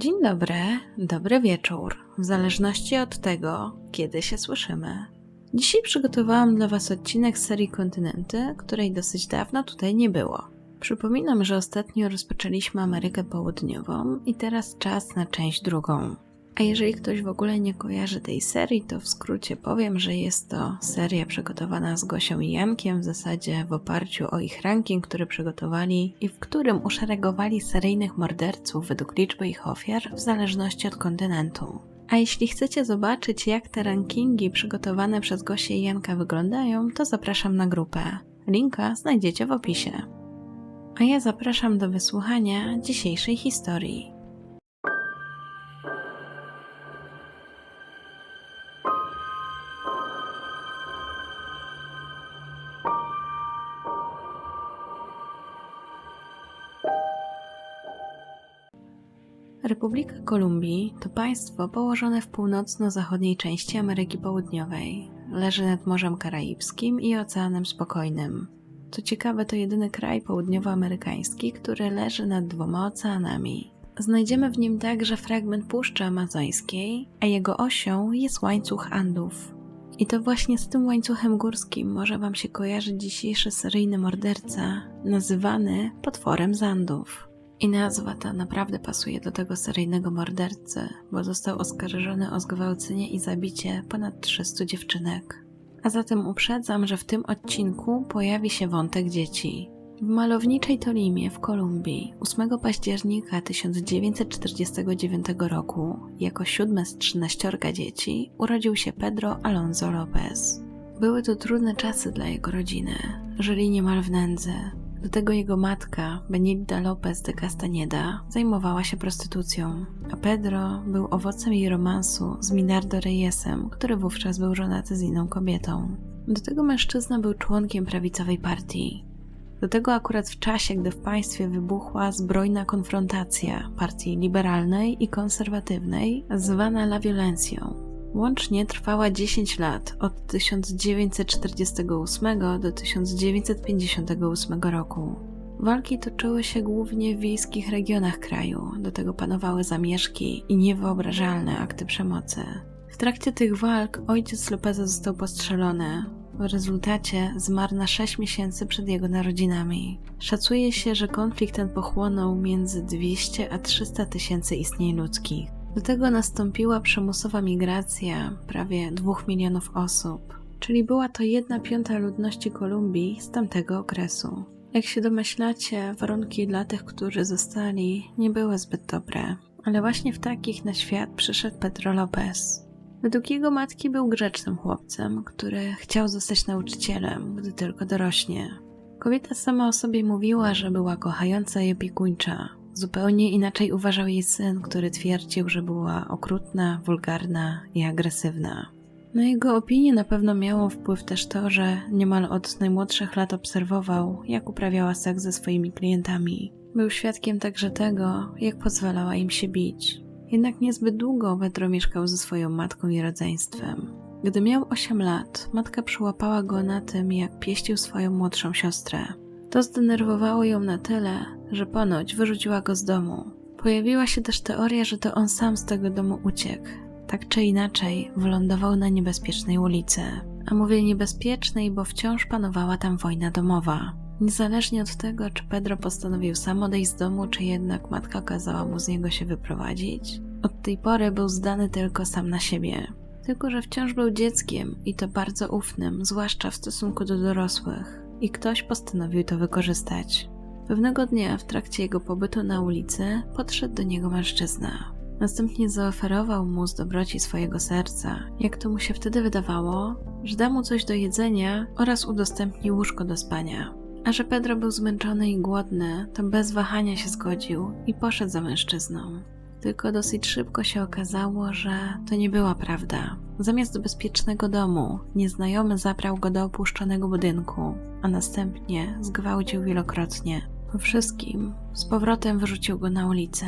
Dzień dobry, dobry wieczór, w zależności od tego, kiedy się słyszymy. Dzisiaj przygotowałam dla Was odcinek serii Kontynenty, której dosyć dawno tutaj nie było. Przypominam, że ostatnio rozpoczęliśmy Amerykę Południową i teraz czas na część drugą. A jeżeli ktoś w ogóle nie kojarzy tej serii, to w skrócie powiem, że jest to seria przygotowana z Gosią i Jankiem w zasadzie w oparciu o ich ranking, który przygotowali i w którym uszeregowali seryjnych morderców według liczby ich ofiar w zależności od kontynentu. A jeśli chcecie zobaczyć, jak te rankingi przygotowane przez Gosię i Janka wyglądają, to zapraszam na grupę. Linka znajdziecie w opisie. A ja zapraszam do wysłuchania dzisiejszej historii. Republika Kolumbii to państwo położone w północno-zachodniej części Ameryki Południowej. Leży nad Morzem Karaibskim i Oceanem Spokojnym. Co ciekawe, to jedyny kraj południowoamerykański, który leży nad dwoma oceanami. Znajdziemy w nim także fragment Puszczy Amazońskiej, a jego osią jest łańcuch Andów. I to właśnie z tym łańcuchem górskim może Wam się kojarzyć dzisiejszy seryjny morderca, nazywany potworem z Andów. I nazwa ta naprawdę pasuje do tego seryjnego mordercy, bo został oskarżony o zgwałcenie i zabicie ponad 300 dziewczynek. A zatem uprzedzam, że w tym odcinku pojawi się wątek dzieci. W malowniczej Tolimie w Kolumbii 8 października 1949 roku jako siódme z trzynaściorga dzieci urodził się Pedro Alonso Lopez. Były to trudne czasy dla jego rodziny. Żyli niemal w nędzy. Do tego jego matka, Benilda Lopez de Castañeda, zajmowała się prostytucją, a Pedro był owocem jej romansu z Minardo Reyesem, który wówczas był żonaty z inną kobietą. Do tego mężczyzna był członkiem prawicowej partii. Do tego akurat w czasie, gdy w państwie wybuchła zbrojna konfrontacja partii liberalnej i konserwatywnej, zwana La Violencją, Łącznie trwała 10 lat, od 1948 do 1958 roku. Walki toczyły się głównie w wiejskich regionach kraju, do tego panowały zamieszki i niewyobrażalne akty przemocy. W trakcie tych walk ojciec Lopeza został postrzelony. W rezultacie zmarł na 6 miesięcy przed jego narodzinami. Szacuje się, że konflikt ten pochłonął między 200 a 300 tysięcy istnień ludzkich. Do tego nastąpiła przymusowa migracja prawie 2 milionów osób, czyli była to jedna piąta ludności Kolumbii z tamtego okresu. Jak się domyślacie, warunki dla tych, którzy zostali, nie były zbyt dobre, ale właśnie w takich na świat przyszedł Pedro Lopez. Według jego matki był grzecznym chłopcem, który chciał zostać nauczycielem, gdy tylko dorośnie. Kobieta sama o sobie mówiła, że była kochająca i opiekuńcza, Zupełnie inaczej uważał jej syn, który twierdził, że była okrutna, wulgarna i agresywna. Na jego opinię na pewno miało wpływ też to, że niemal od najmłodszych lat obserwował, jak uprawiała seks ze swoimi klientami. Był świadkiem także tego, jak pozwalała im się bić. Jednak niezbyt długo Pedro mieszkał ze swoją matką i rodzeństwem. Gdy miał 8 lat, matka przyłapała go na tym, jak pieścił swoją młodszą siostrę. To zdenerwowało ją na tyle, że ponoć wyrzuciła go z domu. Pojawiła się też teoria, że to on sam z tego domu uciekł. Tak czy inaczej, wylądował na niebezpiecznej ulicy. A mówię niebezpiecznej, bo wciąż panowała tam wojna domowa. Niezależnie od tego, czy Pedro postanowił sam odejść z domu, czy jednak matka kazała mu z niego się wyprowadzić, od tej pory był zdany tylko sam na siebie. Tylko, że wciąż był dzieckiem i to bardzo ufnym, zwłaszcza w stosunku do dorosłych, i ktoś postanowił to wykorzystać. Pewnego dnia w trakcie jego pobytu na ulicy podszedł do niego mężczyzna. Następnie zaoferował mu z dobroci swojego serca, jak to mu się wtedy wydawało, że da mu coś do jedzenia oraz udostępni łóżko do spania. A że Pedro był zmęczony i głodny, to bez wahania się zgodził i poszedł za mężczyzną. Tylko dosyć szybko się okazało, że to nie była prawda. Zamiast bezpiecznego domu, nieznajomy zabrał go do opuszczonego budynku, a następnie zgwałcił wielokrotnie. Po wszystkim z powrotem wyrzucił go na ulicę.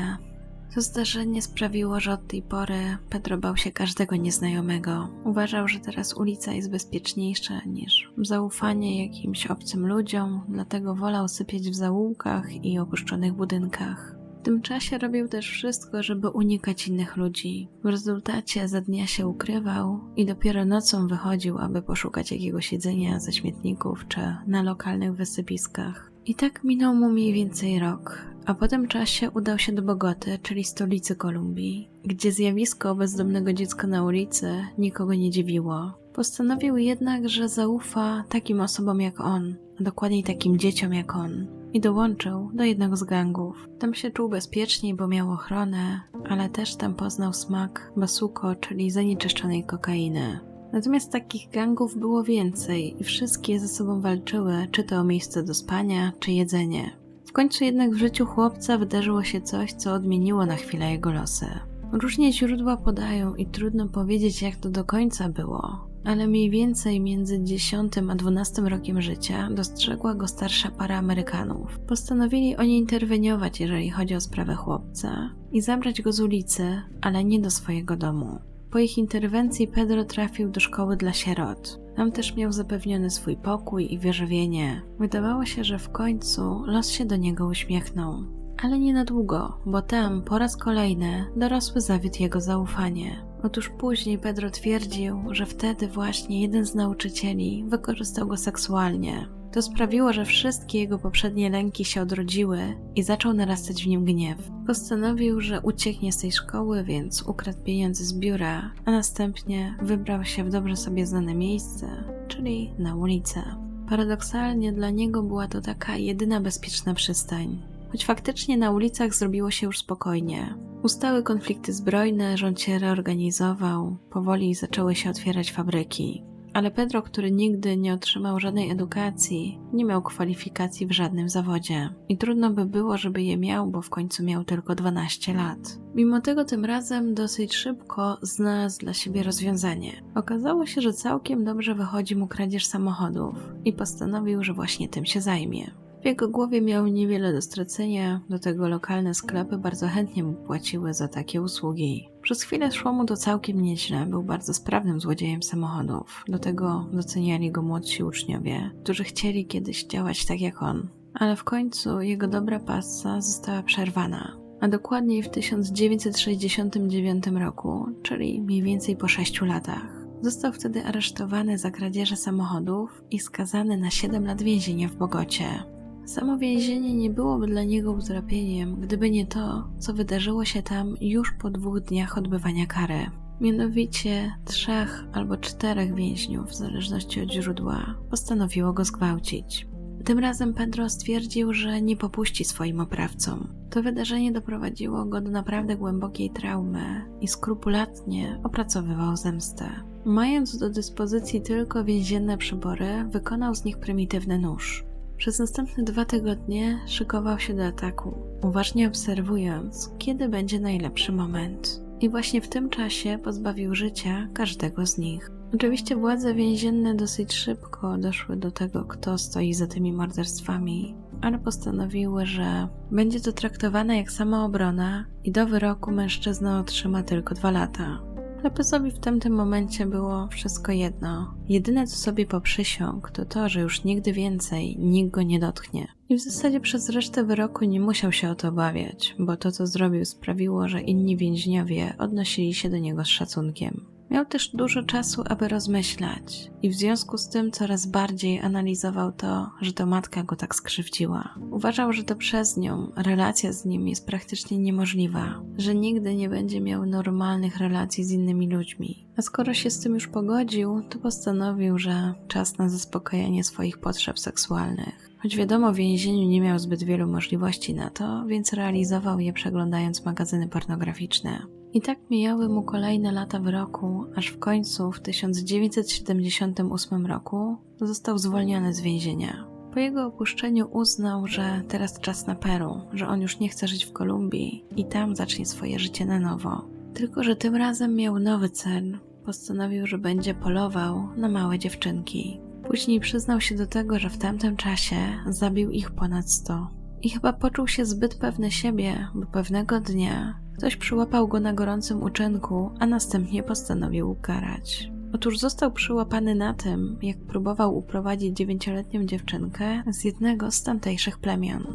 To zdarzenie sprawiło, że od tej pory Pedro bał się każdego nieznajomego. Uważał, że teraz ulica jest bezpieczniejsza niż zaufanie jakimś obcym ludziom, dlatego wolał sypiać w zaułkach i opuszczonych budynkach. W tym czasie robił też wszystko, żeby unikać innych ludzi. W rezultacie za dnia się ukrywał i dopiero nocą wychodził, aby poszukać jakiegoś jedzenia ze śmietników czy na lokalnych wysypiskach. I tak minął mu mniej więcej rok, a po tym czasie udał się do Bogoty, czyli stolicy Kolumbii, gdzie zjawisko bezdomnego dziecka na ulicy nikogo nie dziwiło. Postanowił jednak, że zaufa takim osobom jak on, a dokładniej takim dzieciom jak on, i dołączył do jednego z gangów. Tam się czuł bezpieczniej, bo miał ochronę, ale też tam poznał smak basuko, czyli zanieczyszczonej kokainy. Natomiast takich gangów było więcej i wszystkie ze sobą walczyły, czy to o miejsce do spania, czy jedzenie. W końcu jednak w życiu chłopca wydarzyło się coś, co odmieniło na chwilę jego losy. Różnie źródła podają i trudno powiedzieć, jak to do końca było, ale mniej więcej między 10 a 12 rokiem życia dostrzegła go starsza para Amerykanów. Postanowili oni interweniować, jeżeli chodzi o sprawę chłopca i zabrać go z ulicy, ale nie do swojego domu. Po ich interwencji Pedro trafił do szkoły dla sierot. Tam też miał zapewniony swój pokój i wyżywienie. Wydawało się, że w końcu los się do niego uśmiechnął. Ale nie na długo, bo tam po raz kolejny dorosły zawiódł jego zaufanie. Otóż później Pedro twierdził, że wtedy właśnie jeden z nauczycieli wykorzystał go seksualnie. To sprawiło, że wszystkie jego poprzednie lęki się odrodziły i zaczął narastać w nim gniew. Postanowił, że ucieknie z tej szkoły, więc ukradł pieniądze z biura, a następnie wybrał się w dobrze sobie znane miejsce, czyli na ulicę. Paradoksalnie dla niego była to taka jedyna bezpieczna przystań. Choć faktycznie na ulicach zrobiło się już spokojnie. Ustały konflikty zbrojne, rząd się reorganizował, powoli zaczęły się otwierać fabryki. Ale Pedro, który nigdy nie otrzymał żadnej edukacji, nie miał kwalifikacji w żadnym zawodzie. I trudno by było, żeby je miał, bo w końcu miał tylko 12 lat. Mimo tego tym razem dosyć szybko znalazł dla siebie rozwiązanie. Okazało się, że całkiem dobrze wychodzi mu kradzież samochodów i postanowił, że właśnie tym się zajmie. W jego głowie miał niewiele do stracenia, do tego lokalne sklepy bardzo chętnie mu płaciły za takie usługi. Przez chwilę szło mu to całkiem nieźle, był bardzo sprawnym złodziejem samochodów. Do tego doceniali go młodsi uczniowie, którzy chcieli kiedyś działać tak jak on. Ale w końcu jego dobra pasa została przerwana. A dokładniej w 1969 roku, czyli mniej więcej po 6 latach. Został wtedy aresztowany za kradzieże samochodów i skazany na 7 lat więzienia w Bogocie. Samo więzienie nie byłoby dla niego utrapieniem, gdyby nie to, co wydarzyło się tam już po dwóch dniach odbywania kary. Mianowicie trzech albo czterech więźniów, w zależności od źródła, postanowiło go zgwałcić. Tym razem Pedro stwierdził, że nie popuści swoim oprawcom. To wydarzenie doprowadziło go do naprawdę głębokiej traumy i skrupulatnie opracowywał zemstę. Mając do dyspozycji tylko więzienne przybory, wykonał z nich prymitywny nóż. Przez następne dwa tygodnie szykował się do ataku, uważnie obserwując, kiedy będzie najlepszy moment. I właśnie w tym czasie pozbawił życia każdego z nich. Oczywiście władze więzienne dosyć szybko doszły do tego, kto stoi za tymi morderstwami, ale postanowiły, że będzie to traktowane jak samoobrona i do wyroku mężczyzna otrzyma tylko dwa lata. Lepesowi w tamtym momencie było wszystko jedno. Jedyne co sobie poprzysiągł to to, że już nigdy więcej nikt go nie dotknie. I w zasadzie przez resztę wyroku nie musiał się o to obawiać, bo to co zrobił sprawiło, że inni więźniowie odnosili się do niego z szacunkiem. Miał też dużo czasu, aby rozmyślać, i w związku z tym coraz bardziej analizował to, że to matka go tak skrzywdziła. Uważał, że to przez nią relacja z nim jest praktycznie niemożliwa, że nigdy nie będzie miał normalnych relacji z innymi ludźmi. A skoro się z tym już pogodził, to postanowił, że czas na zaspokojenie swoich potrzeb seksualnych. Choć wiadomo, w więzieniu nie miał zbyt wielu możliwości na to, więc realizował je przeglądając magazyny pornograficzne. I tak mijały mu kolejne lata w roku, aż w końcu w 1978 roku został zwolniony z więzienia. Po jego opuszczeniu uznał, że teraz czas na Peru, że on już nie chce żyć w Kolumbii i tam zacznie swoje życie na nowo. Tylko, że tym razem miał nowy cel. Postanowił, że będzie polował na małe dziewczynki. Później przyznał się do tego, że w tamtym czasie zabił ich ponad 100. I chyba poczuł się zbyt pewny siebie, bo pewnego dnia Ktoś przyłapał go na gorącym uczynku, a następnie postanowił ukarać. Otóż został przyłapany na tym, jak próbował uprowadzić dziewięcioletnią dziewczynkę z jednego z tamtejszych plemion.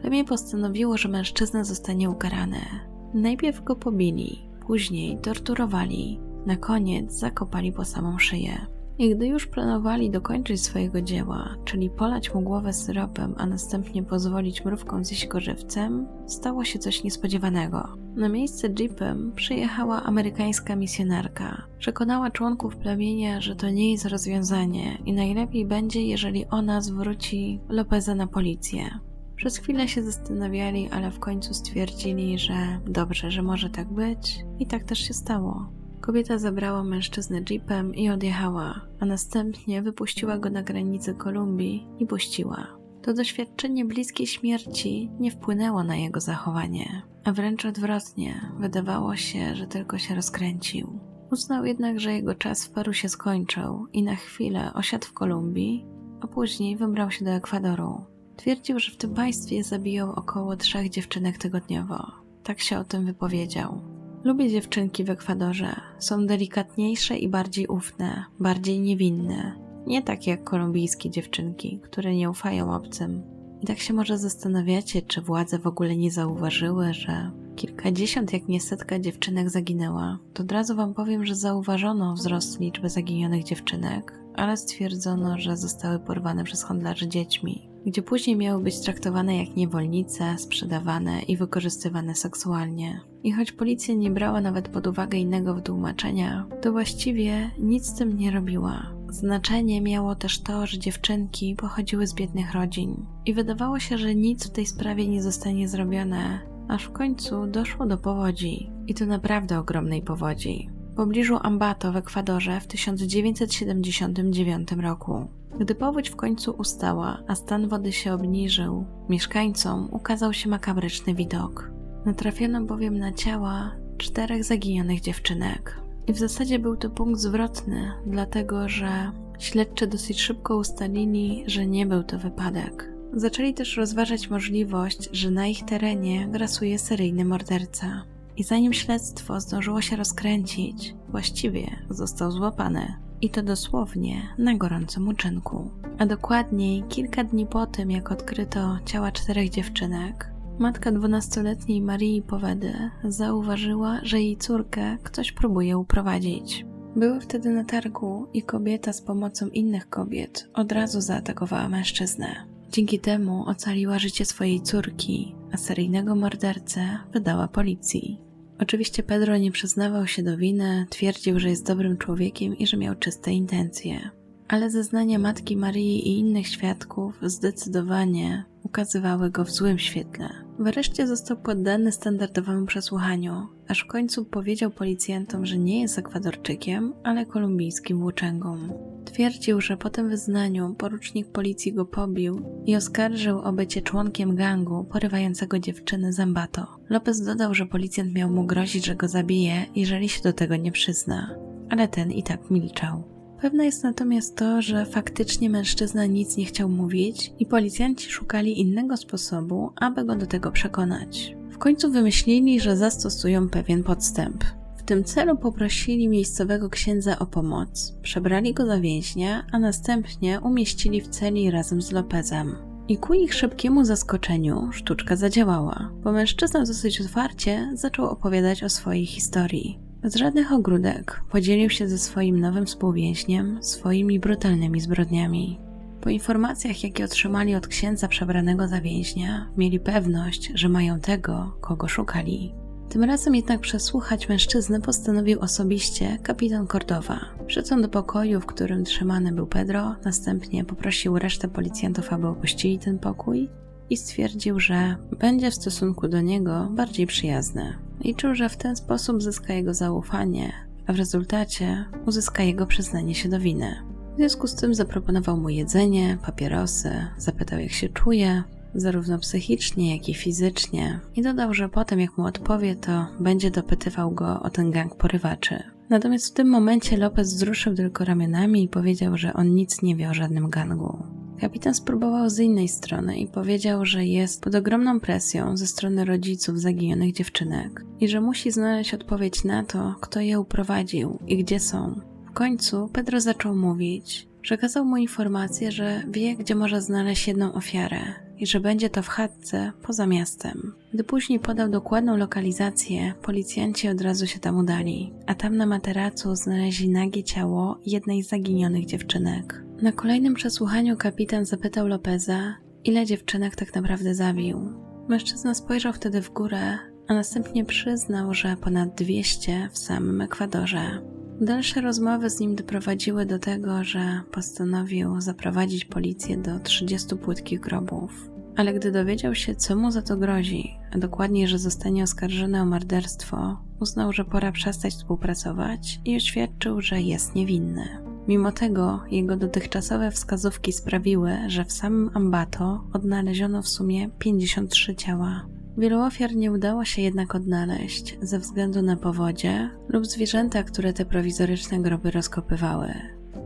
plemię postanowiło, że mężczyzna zostanie ukarany. Najpierw go pobili, później torturowali, na koniec zakopali po samą szyję. I gdy już planowali dokończyć swojego dzieła, czyli polać mu głowę syropem, a następnie pozwolić mrówkom zjeść go żywcem, stało się coś niespodziewanego. Na miejsce jeepem przyjechała amerykańska misjonarka. Przekonała członków plemienia, że to nie jest rozwiązanie i najlepiej będzie, jeżeli ona zwróci Lopeza na policję. Przez chwilę się zastanawiali, ale w końcu stwierdzili, że dobrze, że może tak być, i tak też się stało. Kobieta zabrała mężczyznę jeepem i odjechała, a następnie wypuściła go na granicę Kolumbii i puściła. To doświadczenie bliskiej śmierci nie wpłynęło na jego zachowanie, a wręcz odwrotnie, wydawało się, że tylko się rozkręcił. Uznał jednak, że jego czas w Peru się skończył i na chwilę osiadł w Kolumbii, a później wybrał się do Ekwadoru. Twierdził, że w tym państwie zabijał około trzech dziewczynek tygodniowo. Tak się o tym wypowiedział. Lubię dziewczynki w Ekwadorze. Są delikatniejsze i bardziej ufne, bardziej niewinne. Nie takie jak kolumbijskie dziewczynki, które nie ufają obcym. I tak się może zastanawiacie, czy władze w ogóle nie zauważyły, że kilkadziesiąt, jak nie setka dziewczynek zaginęła. To od razu wam powiem, że zauważono wzrost liczby zaginionych dziewczynek, ale stwierdzono, że zostały porwane przez handlarzy dziećmi gdzie później miały być traktowane jak niewolnice, sprzedawane i wykorzystywane seksualnie. I choć policja nie brała nawet pod uwagę innego wytłumaczenia, to właściwie nic z tym nie robiła. Znaczenie miało też to, że dziewczynki pochodziły z biednych rodzin i wydawało się, że nic w tej sprawie nie zostanie zrobione, aż w końcu doszło do powodzi. I to naprawdę ogromnej powodzi. Pobliżu Ambato w Ekwadorze w 1979 roku. Gdy powódź w końcu ustała, a stan wody się obniżył, mieszkańcom ukazał się makabryczny widok. Natrafiono bowiem na ciała czterech zaginionych dziewczynek. I w zasadzie był to punkt zwrotny, dlatego że śledczy dosyć szybko ustalili, że nie był to wypadek. Zaczęli też rozważać możliwość, że na ich terenie grasuje seryjny morderca. I zanim śledztwo zdążyło się rozkręcić, właściwie został złapany i to dosłownie na gorącym uczynku. A dokładniej kilka dni po tym, jak odkryto ciała czterech dziewczynek, matka dwunastoletniej Marii Powedy zauważyła, że jej córkę ktoś próbuje uprowadzić. Były wtedy na targu i kobieta z pomocą innych kobiet od razu zaatakowała mężczyznę. Dzięki temu ocaliła życie swojej córki, a seryjnego mordercę wydała policji. Oczywiście Pedro nie przyznawał się do winy, twierdził, że jest dobrym człowiekiem i że miał czyste intencje. Ale zeznania matki Marii i innych świadków zdecydowanie ukazywały go w złym świetle. Wreszcie został poddany standardowemu przesłuchaniu, aż w końcu powiedział policjantom, że nie jest Ekwadorczykiem, ale kolumbijskim włóczęgą. Twierdził, że po tym wyznaniu porucznik policji go pobił i oskarżył o bycie członkiem gangu porywającego dziewczyny Zambato. Lopez dodał, że policjant miał mu grozić, że go zabije, jeżeli się do tego nie przyzna, ale ten i tak milczał. Pewne jest natomiast to, że faktycznie mężczyzna nic nie chciał mówić i policjanci szukali innego sposobu, aby go do tego przekonać. W końcu wymyślili, że zastosują pewien podstęp. W tym celu poprosili miejscowego księdza o pomoc, przebrali go za więźnia, a następnie umieścili w celi razem z Lopezem. I ku ich szybkiemu zaskoczeniu sztuczka zadziałała, bo mężczyzna dosyć otwarcie zaczął opowiadać o swojej historii. Bez żadnych ogródek podzielił się ze swoim nowym współwięźniem swoimi brutalnymi zbrodniami. Po informacjach, jakie otrzymali od księdza przebranego za więźnia, mieli pewność, że mają tego, kogo szukali. Tym razem jednak przesłuchać mężczyznę postanowił osobiście kapitan Cordowa. Wszedł do pokoju, w którym trzymany był Pedro, następnie poprosił resztę policjantów, aby opuścili ten pokój i stwierdził, że będzie w stosunku do niego bardziej przyjazny. Liczył, że w ten sposób zyska jego zaufanie, a w rezultacie uzyska jego przyznanie się do winy. W związku z tym zaproponował mu jedzenie, papierosy, zapytał jak się czuje, zarówno psychicznie, jak i fizycznie, i dodał, że potem jak mu odpowie, to będzie dopytywał go o ten gang porywaczy. Natomiast w tym momencie Lopez wzruszył tylko ramionami i powiedział, że on nic nie wie o żadnym gangu. Kapitan spróbował z innej strony i powiedział, że jest pod ogromną presją ze strony rodziców zaginionych dziewczynek i że musi znaleźć odpowiedź na to, kto je uprowadził i gdzie są. W końcu Pedro zaczął mówić. Przekazał mu informację, że wie, gdzie może znaleźć jedną ofiarę i że będzie to w chatce poza miastem. Gdy później podał dokładną lokalizację, policjanci od razu się tam udali, a tam na materacu znaleźli nagie ciało jednej z zaginionych dziewczynek. Na kolejnym przesłuchaniu kapitan zapytał Lopeza, ile dziewczynek tak naprawdę zabił. Mężczyzna spojrzał wtedy w górę, a następnie przyznał, że ponad 200 w samym Ekwadorze. Dalsze rozmowy z nim doprowadziły do tego, że postanowił zaprowadzić policję do 30 płytkich grobów. Ale gdy dowiedział się, co mu za to grozi, a dokładniej, że zostanie oskarżony o morderstwo, uznał, że pora przestać współpracować i oświadczył, że jest niewinny. Mimo tego jego dotychczasowe wskazówki sprawiły, że w samym Ambato odnaleziono w sumie 53 ciała. Wielu ofiar nie udało się jednak odnaleźć ze względu na powodzie lub zwierzęta, które te prowizoryczne groby rozkopywały.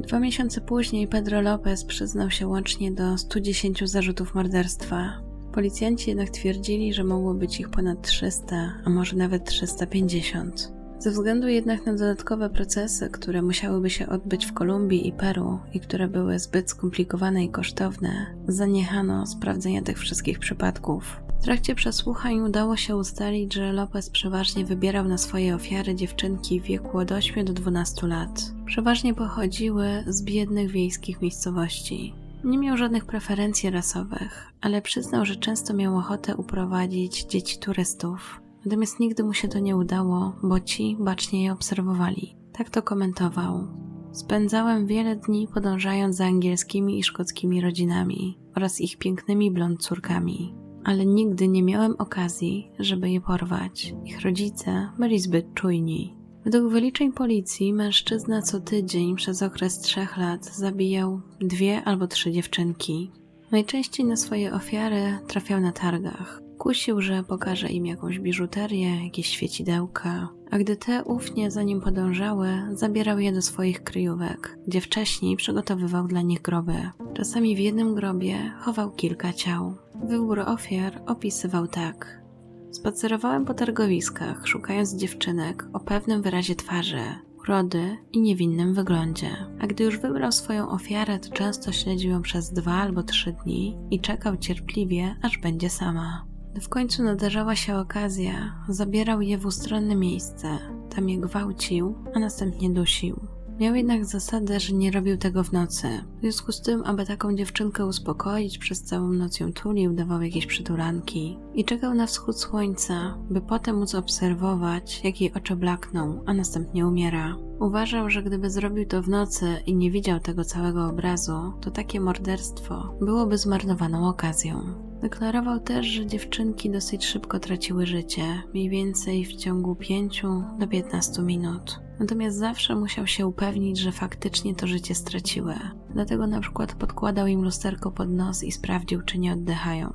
Dwa miesiące później Pedro Lopez przyznał się łącznie do 110 zarzutów morderstwa. Policjanci jednak twierdzili, że mogło być ich ponad 300, a może nawet 350. Ze względu jednak na dodatkowe procesy, które musiałyby się odbyć w Kolumbii i Peru i które były zbyt skomplikowane i kosztowne, zaniechano sprawdzenia tych wszystkich przypadków. W trakcie przesłuchań udało się ustalić, że Lopez przeważnie wybierał na swoje ofiary dziewczynki w wieku od 8 do 12 lat. Przeważnie pochodziły z biednych wiejskich miejscowości. Nie miał żadnych preferencji rasowych, ale przyznał, że często miał ochotę uprowadzić dzieci turystów. Natomiast nigdy mu się to nie udało, bo ci bacznie je obserwowali. Tak to komentował. Spędzałem wiele dni podążając za angielskimi i szkockimi rodzinami oraz ich pięknymi blond córkami ale nigdy nie miałem okazji, żeby je porwać. Ich rodzice byli zbyt czujni. Według wyliczeń policji mężczyzna co tydzień przez okres trzech lat zabijał dwie albo trzy dziewczynki. Najczęściej na swoje ofiary trafiał na targach. Kusił, że pokaże im jakąś biżuterię, jakieś świecidełka, a gdy te ufnie za nim podążały, zabierał je do swoich kryjówek, gdzie wcześniej przygotowywał dla nich groby. Czasami w jednym grobie chował kilka ciał. Wybór ofiar opisywał tak. Spacerowałem po targowiskach, szukając dziewczynek o pewnym wyrazie twarzy, urody i niewinnym wyglądzie. A gdy już wybrał swoją ofiarę, to często śledził ją przez dwa albo trzy dni i czekał cierpliwie, aż będzie sama. Gdy w końcu nadarzała się okazja, zabierał je w ustronne miejsce, tam je gwałcił, a następnie dusił. Miał jednak zasadę, że nie robił tego w nocy. W związku z tym, aby taką dziewczynkę uspokoić, przez całą noc ją tulił, dawał jakieś przytulanki i czekał na wschód słońca, by potem móc obserwować, jak jej oczy blakną, a następnie umiera. Uważał, że gdyby zrobił to w nocy i nie widział tego całego obrazu, to takie morderstwo byłoby zmarnowaną okazją. Deklarował też, że dziewczynki dosyć szybko traciły życie, mniej więcej w ciągu 5 do 15 minut. Natomiast zawsze musiał się upewnić, że faktycznie to życie straciły. Dlatego na przykład podkładał im lusterko pod nos i sprawdził, czy nie oddychają.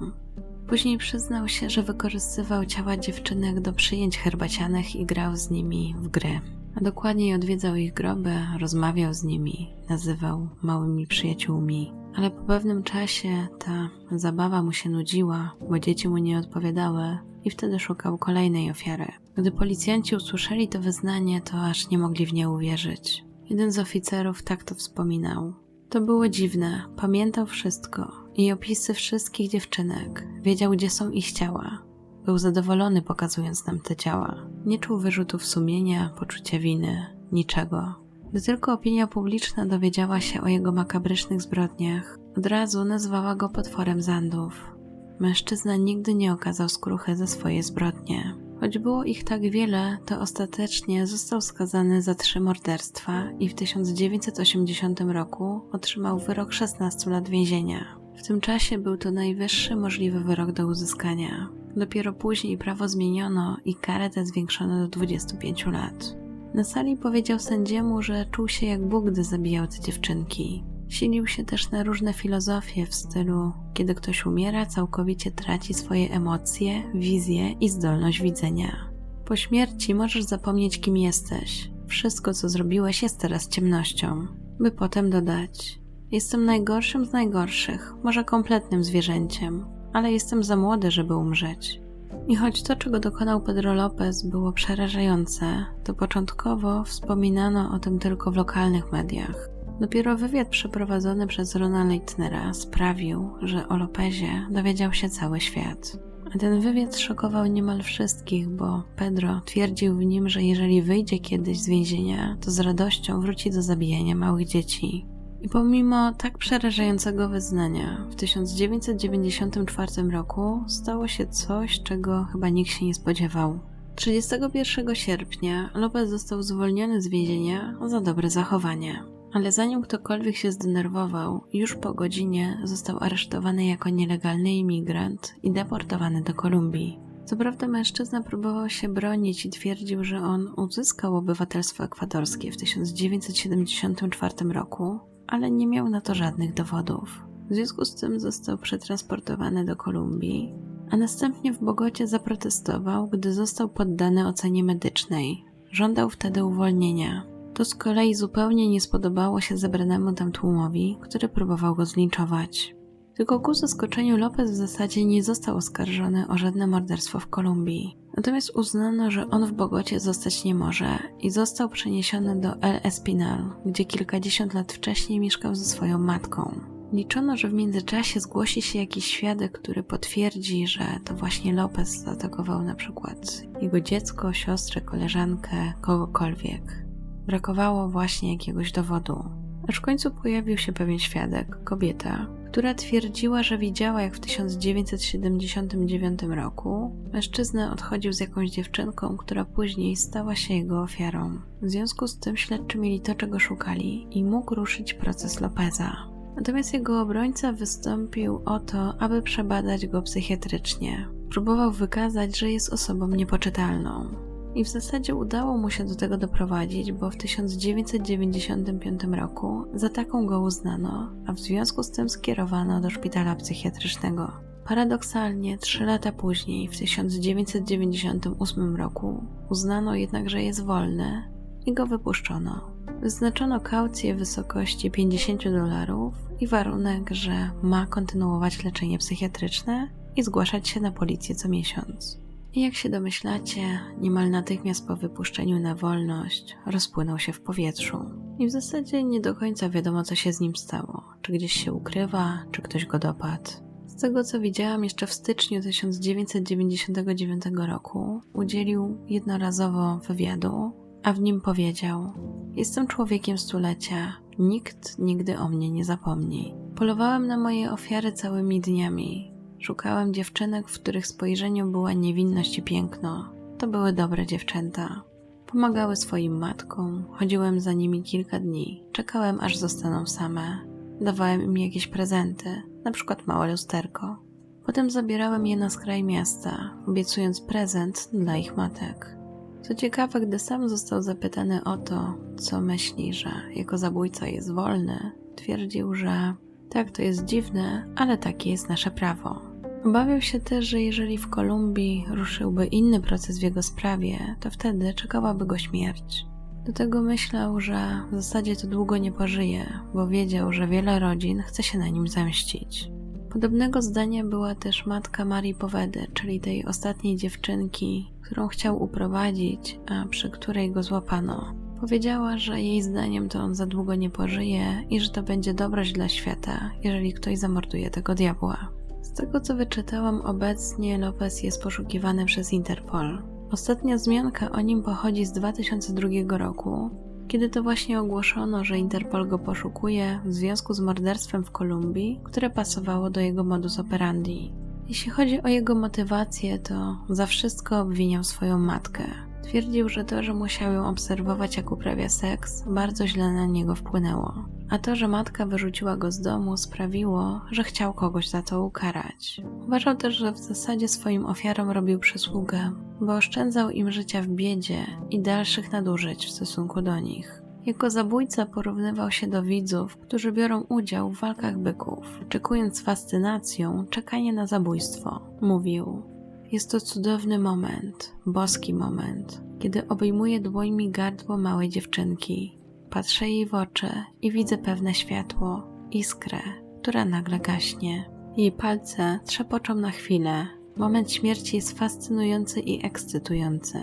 Później przyznał się, że wykorzystywał ciała dziewczynek do przyjęć herbacianych i grał z nimi w gry. A dokładniej odwiedzał ich groby, rozmawiał z nimi, nazywał małymi przyjaciółmi. Ale po pewnym czasie ta zabawa mu się nudziła, bo dzieci mu nie odpowiadały i wtedy szukał kolejnej ofiary. Gdy policjanci usłyszeli to wyznanie, to aż nie mogli w nie uwierzyć. Jeden z oficerów tak to wspominał. To było dziwne, pamiętał wszystko i opisy wszystkich dziewczynek, wiedział gdzie są ich ciała. Był zadowolony pokazując nam te ciała. Nie czuł wyrzutów sumienia, poczucia winy, niczego. Gdy tylko opinia publiczna dowiedziała się o jego makabrycznych zbrodniach, od razu nazwała go potworem Zandów. Mężczyzna nigdy nie okazał skruchy za swoje zbrodnie. Choć było ich tak wiele, to ostatecznie został skazany za trzy morderstwa i w 1980 roku otrzymał wyrok 16 lat więzienia. W tym czasie był to najwyższy możliwy wyrok do uzyskania. Dopiero później prawo zmieniono i karę tę zwiększono do 25 lat. Na sali powiedział sędziemu, że czuł się jak Bóg, gdy zabijał te dziewczynki. Silił się też na różne filozofie w stylu: kiedy ktoś umiera, całkowicie traci swoje emocje, wizje i zdolność widzenia. Po śmierci możesz zapomnieć, kim jesteś. Wszystko, co zrobiłeś, jest teraz ciemnością, by potem dodać: Jestem najgorszym z najgorszych, może kompletnym zwierzęciem, ale jestem za młody, żeby umrzeć. I choć to, czego dokonał Pedro Lopez, było przerażające, to początkowo wspominano o tym tylko w lokalnych mediach. Dopiero wywiad przeprowadzony przez Rona Leitnera sprawił, że o Lopezie dowiedział się cały świat. A ten wywiad szokował niemal wszystkich, bo Pedro twierdził w nim, że jeżeli wyjdzie kiedyś z więzienia, to z radością wróci do zabijania małych dzieci. I pomimo tak przerażającego wyznania, w 1994 roku stało się coś, czego chyba nikt się nie spodziewał. 31 sierpnia Lopez został zwolniony z więzienia za dobre zachowanie. Ale zanim ktokolwiek się zdenerwował, już po godzinie został aresztowany jako nielegalny imigrant i deportowany do Kolumbii. Co prawda mężczyzna próbował się bronić i twierdził, że on uzyskał obywatelstwo ekwadorskie w 1974 roku, ale nie miał na to żadnych dowodów. W związku z tym został przetransportowany do Kolumbii, a następnie w Bogocie zaprotestował, gdy został poddany ocenie medycznej. Żądał wtedy uwolnienia. To z kolei zupełnie nie spodobało się zebranemu tam tłumowi, który próbował go zlinczować. Tylko ku zaskoczeniu Lopez w zasadzie nie został oskarżony o żadne morderstwo w Kolumbii. Natomiast uznano, że on w Bogocie zostać nie może i został przeniesiony do El Espinal, gdzie kilkadziesiąt lat wcześniej mieszkał ze swoją matką. Liczono, że w międzyczasie zgłosi się jakiś świadek, który potwierdzi, że to właśnie Lopez zaatakował na przykład jego dziecko, siostrę, koleżankę, kogokolwiek. Brakowało właśnie jakiegoś dowodu. Aż w końcu pojawił się pewien świadek, kobieta, która twierdziła, że widziała, jak w 1979 roku mężczyzna odchodził z jakąś dziewczynką, która później stała się jego ofiarą. W związku z tym śledczy mieli to, czego szukali i mógł ruszyć proces Lopeza. Natomiast jego obrońca wystąpił o to, aby przebadać go psychiatrycznie. Próbował wykazać, że jest osobą niepoczytalną. I w zasadzie udało mu się do tego doprowadzić, bo w 1995 roku za taką go uznano, a w związku z tym skierowano do szpitala psychiatrycznego. Paradoksalnie, trzy lata później, w 1998 roku, uznano jednak, że jest wolny i go wypuszczono. Wyznaczono kaucję w wysokości 50 dolarów i warunek, że ma kontynuować leczenie psychiatryczne i zgłaszać się na policję co miesiąc. I jak się domyślacie, niemal natychmiast po wypuszczeniu na wolność rozpłynął się w powietrzu. I w zasadzie nie do końca wiadomo, co się z nim stało. Czy gdzieś się ukrywa, czy ktoś go dopadł. Z tego co widziałam, jeszcze w styczniu 1999 roku udzielił jednorazowo wywiadu, a w nim powiedział: Jestem człowiekiem stulecia, nikt nigdy o mnie nie zapomni. Polowałem na moje ofiary całymi dniami, Szukałem dziewczynek, w których spojrzeniu była niewinność i piękno. To były dobre dziewczęta. Pomagały swoim matkom, chodziłem za nimi kilka dni, czekałem aż zostaną same. Dawałem im jakieś prezenty, na przykład małe lusterko. Potem zabierałem je na skraj miasta, obiecując prezent dla ich matek. Co ciekawe, gdy sam został zapytany o to, co myśli, że jako zabójca jest wolny, twierdził, że tak, to jest dziwne, ale takie jest nasze prawo. Obawiał się też, że jeżeli w Kolumbii ruszyłby inny proces w jego sprawie, to wtedy czekałaby go śmierć. Do tego myślał, że w zasadzie to długo nie pożyje, bo wiedział, że wiele rodzin chce się na nim zemścić. Podobnego zdania była też matka Marii Powedy, czyli tej ostatniej dziewczynki, którą chciał uprowadzić, a przy której go złapano. Powiedziała, że jej zdaniem to on za długo nie pożyje i że to będzie dobroć dla świata, jeżeli ktoś zamorduje tego diabła. Z tego co wyczytałam, obecnie Lopez jest poszukiwany przez Interpol. Ostatnia wzmianka o nim pochodzi z 2002 roku, kiedy to właśnie ogłoszono, że Interpol go poszukuje w związku z morderstwem w Kolumbii, które pasowało do jego modus operandi. Jeśli chodzi o jego motywację, to za wszystko obwiniał swoją matkę. Twierdził, że to, że musiał ją obserwować, jak uprawia seks, bardzo źle na niego wpłynęło. A to, że matka wyrzuciła go z domu, sprawiło, że chciał kogoś za to ukarać. Uważał też, że w zasadzie swoim ofiarom robił przysługę, bo oszczędzał im życia w biedzie i dalszych nadużyć w stosunku do nich. Jako zabójca porównywał się do widzów, którzy biorą udział w walkach byków, czekując z fascynacją czekanie na zabójstwo. Mówił: Jest to cudowny moment, boski moment, kiedy obejmuję dłońmi gardło małej dziewczynki. Patrzę jej w oczy i widzę pewne światło, iskrę, która nagle gaśnie. Jej palce trzepoczą na chwilę. Moment śmierci jest fascynujący i ekscytujący.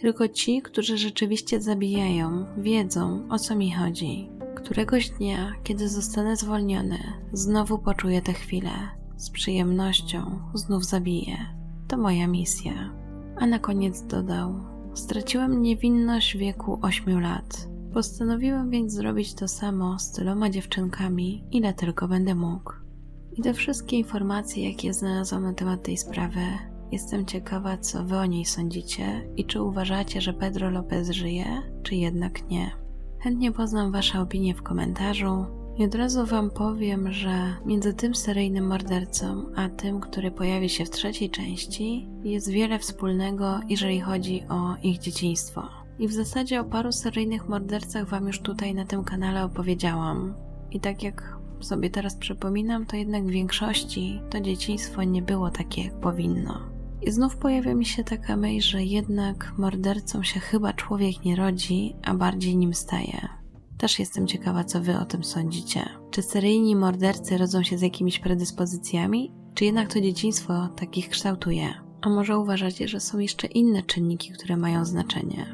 Tylko ci, którzy rzeczywiście zabijają, wiedzą o co mi chodzi. Któregoś dnia, kiedy zostanę zwolniony, znowu poczuję tę chwilę. Z przyjemnością znów zabiję. To moja misja. A na koniec dodał: Straciłem niewinność w wieku 8 lat. Postanowiłem więc zrobić to samo z tyloma dziewczynkami, ile tylko będę mógł. I te wszystkie informacje, jakie znalazłam na temat tej sprawy, jestem ciekawa, co wy o niej sądzicie i czy uważacie, że Pedro Lopez żyje, czy jednak nie. Chętnie poznam wasze opinie w komentarzu. I od razu wam powiem, że między tym seryjnym mordercą, a tym, który pojawi się w trzeciej części, jest wiele wspólnego, jeżeli chodzi o ich dzieciństwo. I w zasadzie o paru seryjnych mordercach wam już tutaj na tym kanale opowiedziałam. I tak jak sobie teraz przypominam, to jednak w większości to dzieciństwo nie było takie, jak powinno. I znów pojawia mi się taka myśl, że jednak mordercą się chyba człowiek nie rodzi, a bardziej nim staje. Też jestem ciekawa, co wy o tym sądzicie. Czy seryjni mordercy rodzą się z jakimiś predyspozycjami, czy jednak to dzieciństwo takich kształtuje? A może uważacie, że są jeszcze inne czynniki, które mają znaczenie?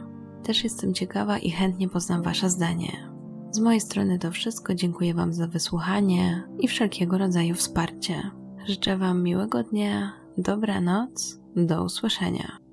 Też jestem ciekawa i chętnie poznam wasze zdanie. Z mojej strony to wszystko. Dziękuję Wam za wysłuchanie i wszelkiego rodzaju wsparcie. Życzę Wam miłego dnia, dobranoc, do usłyszenia.